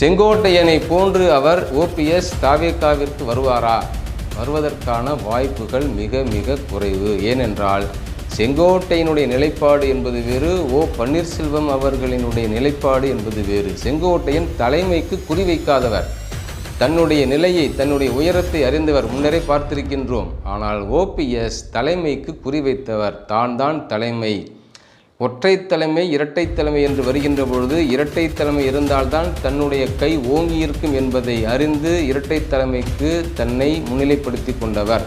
செங்கோட்டையனை போன்று அவர் ஓபிஎஸ் தாவேக்காவிற்கு வருவாரா? வருவதற்கான வாய்ப்புகள் மிக மிக குறைவு. ஏனென்றால் செங்கோட்டையினுடைய நிலைப்பாடு என்பது வேறு ஓ பன்னீர்செல்வம் அவர்களினுடைய நிலைப்பாடு என்பது வேறு. செங்கோட்டையன் தலைமைக்கு குறிவைக்காதவர் தன்னுடைய நிலையை தன்னுடைய உயரத்தை அறிந்தவர். முன்னரே பார்த்திருக்கின்றோம். ஆனால் ஓபிஎஸ் தலைமைக்கு குறிவைத்தவர் தான் தான் தலைமை. ஒற்றை தலைமை இரட்டை தலைமை என்று வருகின்ற பொழுது இரட்டை தலைமை இருந்தால்தான் தன்னுடைய கை ஓங்கி இருக்கும் என்பதை அறிந்து இரட்டை தலைமைக்கு தன்னை முன்னிலைப்படுத்தி கொண்டவர்.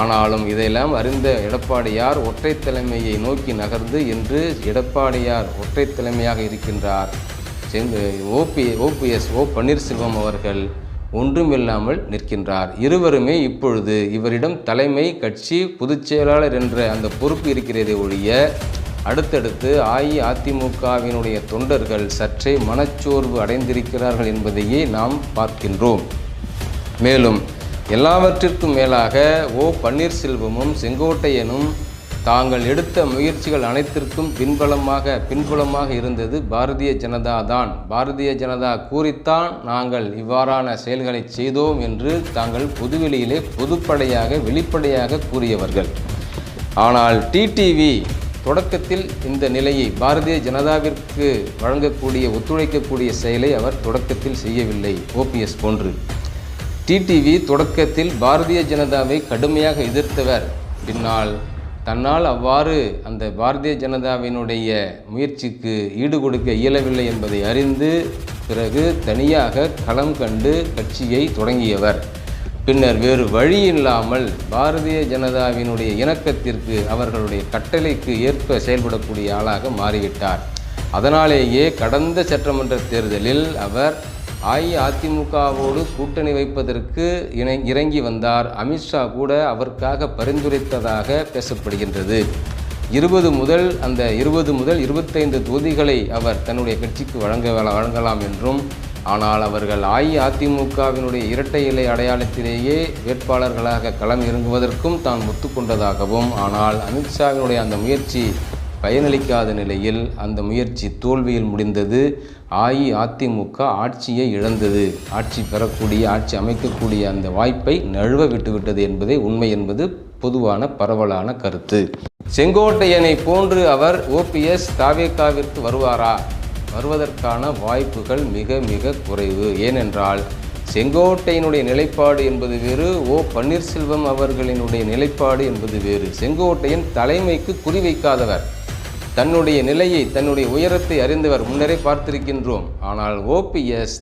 ஆனாலும் இதையெல்லாம் அறிந்த எடப்பாடியார் ஒற்றை தலைமையை நோக்கி நகர்ந்து என்று எடப்பாடியார் ஒற்றை தலைமையாக இருக்கின்றார் ஓபி ஓபிஎஸ் ஓ பன்னீர்செல்வம் அவர்கள் ஒன்றுமில்லாமல் நிற்கின்றார். இருவருமே இப்பொழுது இவரிடம் தலைமை கட்சி பொதுச் செயலாளர் என்ற அந்த பொறுப்பு இருக்கிறதே ஒழிய அடுத்தடுத்து அஇஅதிமுகவினுடைய தொண்டர்கள் சற்றே மனச்சோர்வு அடைந்திருக்கிறார்கள் என்பதையே நாம் பார்க்கின்றோம். மேலும் எல்லாவற்றிற்கும் மேலாக ஓ. பன்னீர்செல்வமும் செங்கோட்டையனும் தாங்கள் எடுத்த முயற்சிகள் அனைத்திற்கும் பின்பலமாக பின்புலமாக இருந்தது பாரதிய ஜனதா தான். பாரதிய ஜனதா கூறித்தான் நாங்கள் இவ்வாறான செயல்களை செய்தோம் என்று தாங்கள் பொதுவெளியிலே பொதுப்படையாக வெளிப்படையாக கூறியவர்கள். ஆனால் டிடிவி தொடக்கத்தில் இந்த நிலையை பாரதிய ஜனதாவிற்கு வழங்கக்கூடிய ஒத்துழைக்கக்கூடிய செயலை அவர் தொடக்கத்தில் செய்யவில்லை ஓபிஎஸ் போன்று. டிடிவி தொடக்கத்தில் பாரதிய ஜனதாவை கடுமையாக எதிர்த்தவர். பின்னால் தன்னால் அவ்வாறு அந்த பாரதிய ஜனதாவினுடைய முயற்சிக்கு ஈடு கொடுக்க இயலவில்லை என்பதை அறிந்து பிறகு தனியாக களம் கண்டு கட்சியை தொடங்கியவர். பின்னர் வேறு வழி இல்லாமல் பாரதிய ஜனதாவினுடைய இணக்கத்திற்கு அவர்களுடைய கட்டளைக்கு ஏற்ப செயல்படக்கூடிய ஆளாக மாறிவிட்டார். அதனாலேயே கடந்த சட்டமன்ற தேர்தலில் அவர் அஇஅதிமுகவோடு கூட்டணி வைப்பதற்கு இணை இறங்கி வந்தார். அமித்ஷா கூட அவருக்காக பரிந்துரைத்ததாக பேசப்படுகின்றது. இருபது முதல் அந்த இருபது முதல் இருபத்தைந்து தொகுதிகளை அவர் தன்னுடைய கட்சிக்கு வழங்க வழங்கலாம் என்றும் ஆனால் அவர்கள் அஇஅதிமுகவினுடைய இரட்டை இலை அடையாளத்திலேயே வேட்பாளர்களாக களம் இறங்குவதற்கும் தான் ஒத்துக்கொண்டதாகவும் ஆனால் அமித்ஷாவினுடைய அந்த முயற்சி பயனளிக்காத நிலையில் அந்த முயற்சி தோல்வியில் முடிந்தது. அஇஅதிமுக ஆட்சியை இழந்தது. ஆட்சி பெறக்கூடிய ஆட்சி அமைக்கக்கூடிய அந்த வாய்ப்பை நழுவ விட்டுவிட்டது என்பதே உண்மை என்பது பொதுவான பரவலான கருத்து. செங்கோட்டையனை போன்று அவர் ஓபிஎஸ் தாவேக்காவிற்கு வருவாரா? வருவதற்கான வாய்ப்புகள் மிக மிக குறைவு. ஏனென்றால் செங்கோட்டையினுடைய நிலைப்பாடு என்பது வேறு ஓ பன்னீர்செல்வம் அவர்களினுடைய நிலைப்பாடு என்பது வேறு. செங்கோட்டையன் தலைமைக்கு குறிவைக்காதவர் தன்னுடைய நிலையை தன்னுடைய உயரத்தை அறிந்தவர். முன்னரே பார்த்திருக்கின்றோம். ஆனால் ஓபிஎஸ்